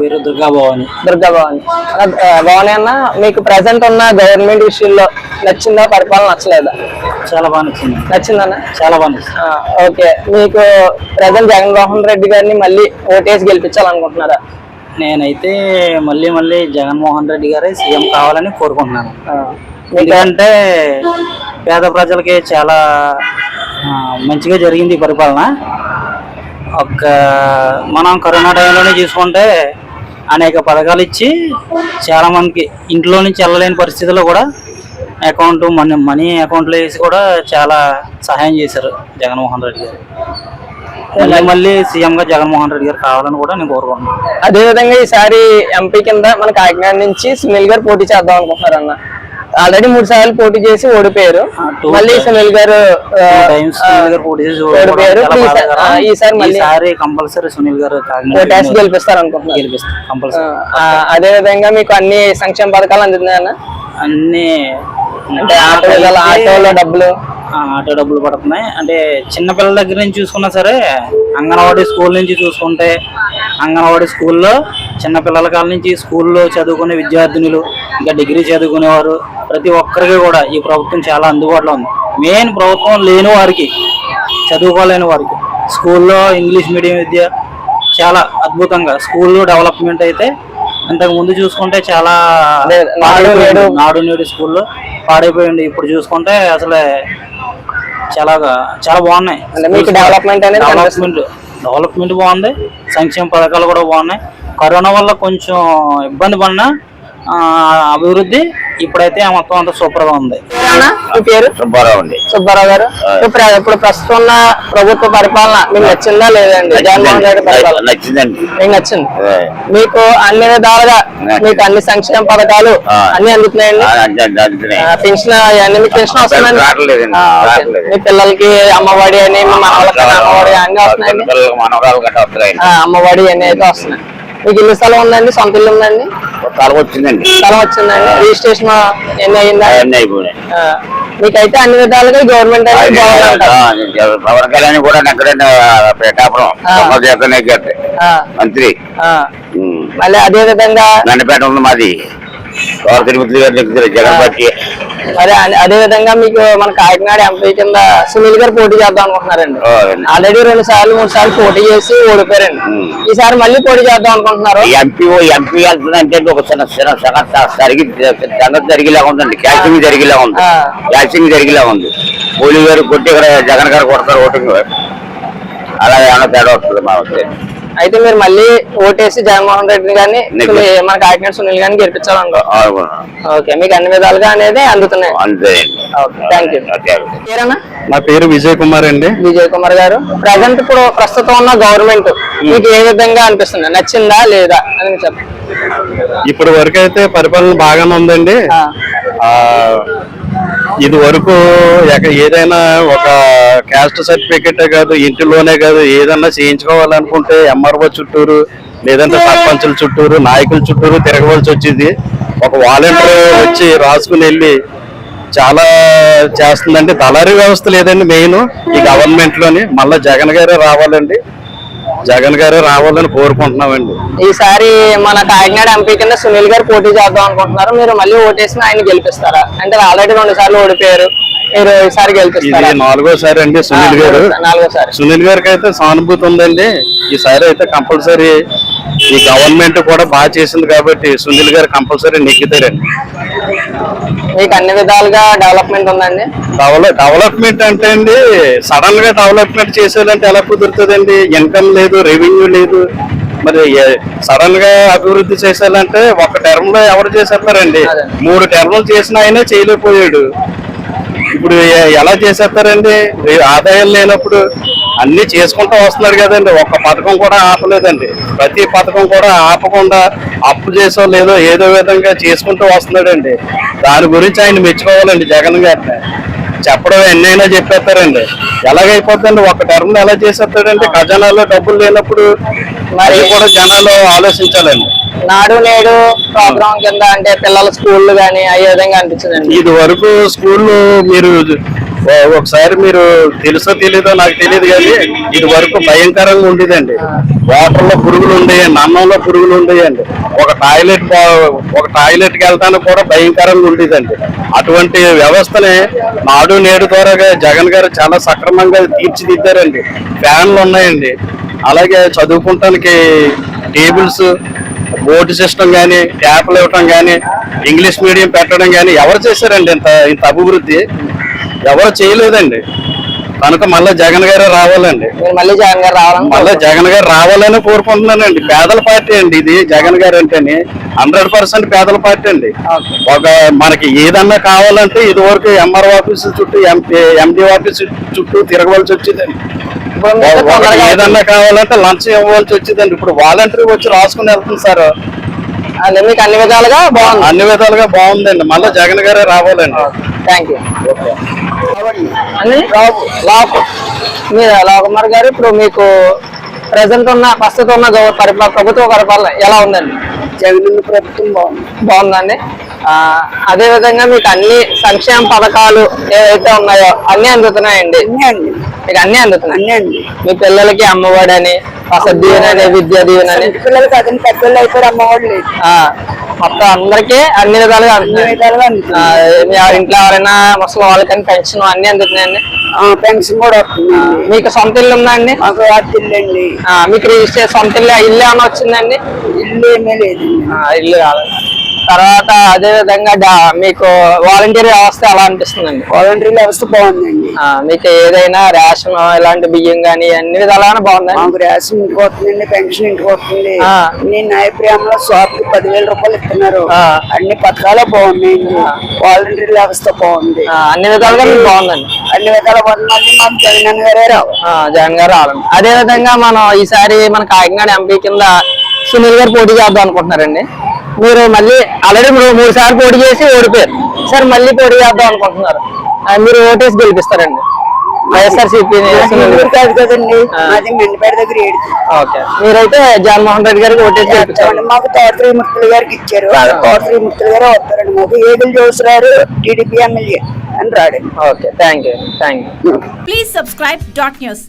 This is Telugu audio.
పేరు దుర్గా భవాని. దుర్గా భవాని. భవాని అన్న మీకు ప్రజెంట్ ఉన్న గవర్నమెంట్ విషయంలో నచ్చిందా పరిపాలన నచ్చలేదా? చాలా బాగా నచ్చింది. నచ్చిందన్న? చాలా బాగా ఓకే. మీకు ప్రజెంట్ జగన్మోహన్ రెడ్డి గారిని మళ్ళీ ఓటేసి గెలిపించాలనుకుంటున్నారా? నేనైతే మళ్ళీ మళ్ళీ జగన్మోహన్ రెడ్డి గారే సీఎం కావాలని కోరుకుంటున్నాను. ఎందుకంటే పేద ప్రజలకి చాలా మంచిగా జరిగింది ఈ పరిపాలన. ఒక మనం కరోనా టైంలోనే చూసుకుంటే అనేక పథకాలు ఇచ్చి చాలా మందికి ఇంట్లో నుంచి వెళ్ళలేని పరిస్థితుల్లో కూడా అకౌంట్ మనీ మనీ అకౌంట్లో వేసి కూడా చాలా సహాయం చేశారు జగన్మోహన్ రెడ్డి గారు. మళ్ళీ మళ్ళీ సీఎంగా జగన్మోహన్ రెడ్డి గారు కావాలని కూడా నేను కోరుకుంటున్నాను. అదేవిధంగా ఈసారి ఎంపీ కింద మన కాకినాడ నుంచి సునీల్ గారు పోటీ చేద్దాం అనుకుంటున్నారు అన్న ఆల్రెడీ మూడు సార్లు పోటీ చేసి ఓడిపోయారు. మళ్ళీ సునీల్ గారు ఓడిపోయారు. ఈసారి- మళ్ళీ- కంపల్సరీ సునీల్ గారు ఓటేసి గెలిపిస్తారు అనుకుంటున్నారు అదే విధంగా మీకు అన్ని సంక్షేమ పథకాలు అందుతున్నాయన్న అన్ని అంటే ఆటో ఆటోలో డబ్బులు? ఆటో డబ్బులు పడుతున్నాయి. అంటే చిన్న పిల్లల దగ్గర నుంచి చూసుకున్నా సరే అంగన్వాడీ స్కూల్ నుంచి చూసుకుంటే అంగన్వాడీ స్కూల్లో చిన్న పిల్లల కాల నుంచి స్కూల్లో చదువుకునే విద్యార్థినులు ఇంకా డిగ్రీ చదువుకునేవారు ప్రతి ఒక్కరికి కూడా ఈ ప్రభుత్వం చాలా అందుబాటులో ఉంది. మెయిన్ ప్రభుత్వం లేని వారికి చదువుకోలేని వారికి స్కూల్లో ఇంగ్లీష్ మీడియం విద్య చాలా అద్భుతంగా స్కూల్లో డెవలప్మెంట్ అయితే ఇంతకు ముందు చూసుకుంటే చాలా అదే, నాడు నేడు. స్కూల్లో పాడైపోయింది. ఇప్పుడు చూసుకుంటే అసలు చాలా చాలా బాగున్నాయి. డెవలప్మెంట్ డెవలప్మెంట్ డెవలప్మెంట్ బాగుంది. సంక్షేమ పథకాలు కూడా బాగున్నాయి. కరోనా వల్ల కొంచెం ఇబ్బంది పడినా అభివృద్ధి ఇప్పుడైతే మొత్తం అంతా సూపర్గా ఉంది. అన్న, మీ పేరు? సుబ్బారావు అండి. సుబ్బారావు గారు. ఇప్పుడు ప్ర- ఇప్పుడు ప్రస్తుతం ఉన్న ప్రభుత్వ పరిపాలన మీకు నచ్చిందా లేదండి? జగన్మోహన్ రెడ్డి పరిపాలన. నచ్చిందండి. మీకు నచ్చింది? మీకు అన్ని విధాలుగా మీకు అన్ని సంక్షేమ పథకాలు. అన్ని అందుతున్నాయండి? పెన్షన్ అవన్నీ మీకు పెన్షన్ వస్తుందండి. మీ పిల్లలకి అమ్మఒడి అని మీ మనవాళ్ళకి అమ్మఒడి అన్ని వస్తున్నాయండి? అమ్మఒడి అన్ని అయితే వస్తున్నాయి. మీకు ఇల్లు స్థలం ఉందండి? సొంత ఇల్లు ఉందండి? కాలం వచ్చిందండి. స్థలం వచ్చిందండి. రిజిస్ట్రేషన్ ఎన్ని అయిందా అవన్నీ అయిపోయినాయి. ఆ, మీకైతే అన్ని విధాలుగా గవర్నమెంట్ పవన్ కళ్యాణ్ కూడా ఆ, మంత్రి. మళ్ళీ అదే విధంగా గండపేట ఉంది మాది. గౌరవ తిరుపతి గారు దగ్గర జగన్ పార్టీ. అదే అదే విధంగా మీకు మన కాకినాడ ఎంపీ కింద సునీల్ గారు పోటీ చేద్దాం అనుకుంటున్నారండి. ఆల్రెడీ రెండు సార్లు మూడు సార్లు పోటీ చేసి ఓడిపోయారండి. ఈసారి మళ్ళీ పోటీ చేద్దాం అనుకుంటున్నారు. ఎంపీ ఎంపీ వెళ్తుందంటే ఒక చిన్న చిన్న జరిగి సంగతి జరిగేలా ఉందండి. క్యాచింగ్ జరిగేలా ఉంది. క్యాచింగ్ జరిగేలా ఉంది. పోలీ గారు కొట్టి ఇక్కడ జగన్ గారు కొడతారు ఓటింగ్. అలా ఏమైనా తేడా వస్తుంది మా ఉద్దేశం. అయితే మీరు మళ్ళీ ఓటేసి జగన్మోహన్ రెడ్డి గారిని నీకు- సునీల్- మన కాకినాడ సునీల్ గారిని గెలిపించాలనుకో. ఓకే మీకు అన్ని విధాలుగా అనేది అందుతున్నాయి. Thank you okay. పేరేనా నా పేరు విజయ్ కుమార్ అండి. విజయ్ కుమార్ గారు. ప్రజెంట్ ఇప్పుడు ప్రస్తుతం ఉన్న గవర్నమెంట్ మీకు ఏ విధంగా అనిపిస్తుంది? నచ్చిందా లేదా? అని చెప్పండి. ఇప్పటి వరకు అయితే పరిపాలన బాగానే ఉందండి. ఇది వరకు ఎక- ఏదైనా ఒక క్యాస్ట్ సర్టిఫికేటే కాదు ఇంటిలోనే కాదు ఏదన్నా చేయించుకోవాలనుకుంటే ఎంఆర్ఓ చుట్టూరు లేదంటే సర్పంచుల చుట్టూరు నాయకుల చుట్టూరు తిరగవలసి వచ్చేది. ఒక వాలంటీర్ వచ్చి రాసుకుని వెళ్ళి చాలా చేస్తుందండి. దళారీ వ్యవస్థ లేదండి మెయిన్ ఈ గవర్నమెంట్లోని మళ్ళీ జగన్ గారే రావాలండి. జగన్ గారే రావాలని కోరుకుంటున్నామండి. ఈసారి మన కాకినాడ ఎంపీ కింద సునీల్ గారు పోటీ చేద్దాం అనుకుంటున్నారు. మీరు మళ్ళీ ఓటేసి ఆయన గెలిపిస్తారా? అంటే ఆల్రెడీ రెండు సార్లు ఓడిపోయారు. మీరు ఈసారి గెలిపిస్తారా? నాలుగోసారి అండి సునీల్ గారు. నాలుగోసారి. సునీల్ గారికి అయితే సానుభూతి ఉందండి. ఈసారి అయితే కంపల్సరీ ఈ గవర్నమెంట్ కూడా బాగా చేసింది కాబట్టి సునీల్ గారు కంపల్సరీ నెగ్గుతారండి మీకు అన్ని విధాలుగా డెవలప్మెంట్ ఉందండి? డెవలప్ డెవలప్మెంట్ అంటే అండి సడన్గా డెవలప్మెంట్ చేసేయాలంటే ఎలా కుదురుతుందండి? ఇన్కమ్ లేదు రెవెన్యూ లేదు. మరి సడన్గా అభివృద్ధి చేసేయాలంటే ఒక టర్మ్లో ఎవరు చేసేస్తారండి. మూడు టర్ములు చేసిన ఆయనే చేయలేకపోయాడు. ఇప్పుడు ఎలా చేసేస్తారండి? ఆదాయం లేనప్పుడు అన్ని చేసుకుంటూ వస్తున్నారు కదండి. ఒక్క పథకం కూడా ఆపలేదండి. ప్రతి పథకం కూడా ఆపకుండా అప్పు చేసో లేదో ఏదో విధంగా చేసుకుంటూ వస్తున్నాడండి. దాని గురించి ఆయన మెచ్చుకోవాలండి జగన్ గారిని. చెప్పడం ఎన్నైనా చెప్పేస్తారండి. ఎలాగైపోద్దండి? ఒక టర్మ్ ఎలా చేసేస్తాడండి? ఖజానాలో డబ్బులు లేనప్పుడు మరి కూడా జనాలు ఆలోచించాలండి. నాడు నేడు ప్రోగ్రామ్ కింద అంటే పిల్లల స్కూళ్ళు కానీ అయ్యే విధంగా అనిపించిందండి. ఇది వరకు స్కూల్లో మీరు ఒకసారి మీరు తెలుసో తెలీదో నాకు తెలియదు కానీ ఇది వరకు భయంకరంగా ఉండేదండి. వాటర్లో పురుగులు ఉండేయండి అన్నంలో పురుగులు ఉండేయండి ఒక టాయిలెట్ ఒక టాయిలెట్కి వెళ్తానికి కూడా భయంకరంగా ఉండేదండి. అటువంటి వ్యవస్థని నాడు నేడు ద్వారా జగన్ గారు చాలా సక్రమంగా తీర్చిదిద్దారండి. ఫ్యాన్లు ఉన్నాయండి. అలాగే చదువుకుంటానికి టేబుల్స్ బోర్డు సిస్టమ్ కానీ ట్యాప్లు ఇవ్వటం కానీ ఇంగ్లీష్ మీడియం పెట్టడం కానీ ఎవరు చేశారండి ఇంత ఇంత అభివృద్ధి? ఎవరు చేయలేదండి. కనుక మళ్ళీ జగన్ గారే రావాలండి. మళ్ళీ జగన్ గారు రావాలని మళ్ళీ జగన్ గారు రావాలని కోరుకుంటున్నానండి. పేదల పార్టీ అండి ఇది జగన్ గారు అంటేనే. హండ్రెడ్ పర్సెంట్ పేదల పార్టీ అండి. ఒక మనకి ఏదన్నా కావాలంటే ఇది వరకు ఎంఆర్ ఆఫీస్ చుట్టూ ఎంపీ ఎండి ఆఫీస్ చుట్టూ తిరగవలసి వచ్చిందండి. ఏదన్నా కావాలంటే లంచ్ ఇవ్వవలసి వచ్చిందండి. ఇప్పుడు వాలంటరీ వచ్చి రాసుకుని వెళ్తుంది సార్. మీకు అన్ని విధాలుగా బాగుంది. అన్ని విధాలుగా బాగుందండి. మళ్ళీ జగన్ గారే రావాలండి. థ్యాంక్ యూ లాకు మీరు లాకుమార్ గారు ఇప్పుడు మీకు ప్రజెంట్ ఉన్న ప్రస్తుతం ఉన్న గవ- పరిపా ప్రభుత్వ పరిపాలన ఎలా ఉందండి? జగన్ ప్రభుత్వం బాగుంది. బాగుందండి. ఆ, అదే విధంగా మీకు అన్ని సంక్షేమ పథకాలు ఏవైతే ఉన్నాయో అన్ని అందుతున్నాయండి? అన్నీ అండి. మీకు అన్ని అందుతున్నాయి? మీ పిల్లలకి అమ్మఒడి అని వసతి దీవెన అని విద్యా దీవెన అని ఇంటి పిల్లలు కాదని పెద్దలు అయిపోయి అమ్మవాడు లేదు మొత్తం అందరికీ అన్ని విధాలుగా అందుతున్నాయి ఇంట్లో ఎవరైనా ముసలి వాళ్ళకని పెన్షన్ అన్ని అందుతున్నాయండి పెన్షన్ కూడా వస్తుంది. మీకు సొంత ఇల్లు ఉందా అండి? మాకు వాటిల్లండి ఆ, మీకు రిజిస్టర్ సొంత ఇల్లు ఇల్లు ఏమైనా వచ్చిందండి ఇల్లు ఏమీ లేదు ఇల్లు కాలేదు తర్వాత అదే విధంగా మీకు వాలంటీర్ వ్యవస్థ ఎలా అనిపిస్తుందండి? వాలంటరీ వ్యవస్థ బాగుందండి. మీకు ఏదైనా రేషన్ ఇలాంటి బియ్యం కానీ అన్ని విధాలుగా బాగుందండి మాకు రేషన్ ఇంటికి వస్తుందండి పెన్షన్ ఇంటికి వస్తుంది. అన్ని న్యాయప్రియంలో షాప్కి పదివేల రూపాయలు ఇస్తున్నారు. అన్ని పథకాలు బాగున్నాయండి. వాలంటరీ వ్యవస్థ బాగుంది. అన్ని విధాలుగా మీకు బాగుందండి. అన్ని విధాల మాకు జగన్ గారే రావాలి. ఆ, జగన్ గారు రావాలండి. అదే విధంగా మనం ఈసారి మన కాకినాడ ఎంపీ కింద సునీల్ గారు పోటీ చేద్దాం అనుకుంటున్నారండి. మీరు మళ్ళీ ఆల్రెడీ మూడు మూడు సార్లు పోటీ చేసి ఓడిపోయారు. సార్ మళ్ళీ పోటీ చేద్దాం అనుకుంటున్నారు. మీరు ఓటేసి గెలిపిస్తారండి. మీరైతే జగన్మోహన్ రెడ్డి గారికి ఓటేసి. మాకు తోటశ్రీ ముక్తులు గారికి ఇచ్చారు. తోటశ్రీ ముక్తులు గారు వస్తారండి మాకు. ఏగులు చూసినారు టీడీపీ ఎమ్మెల్యే అని రాడండి. Okay. Thank you thank you Please subscribe dot news.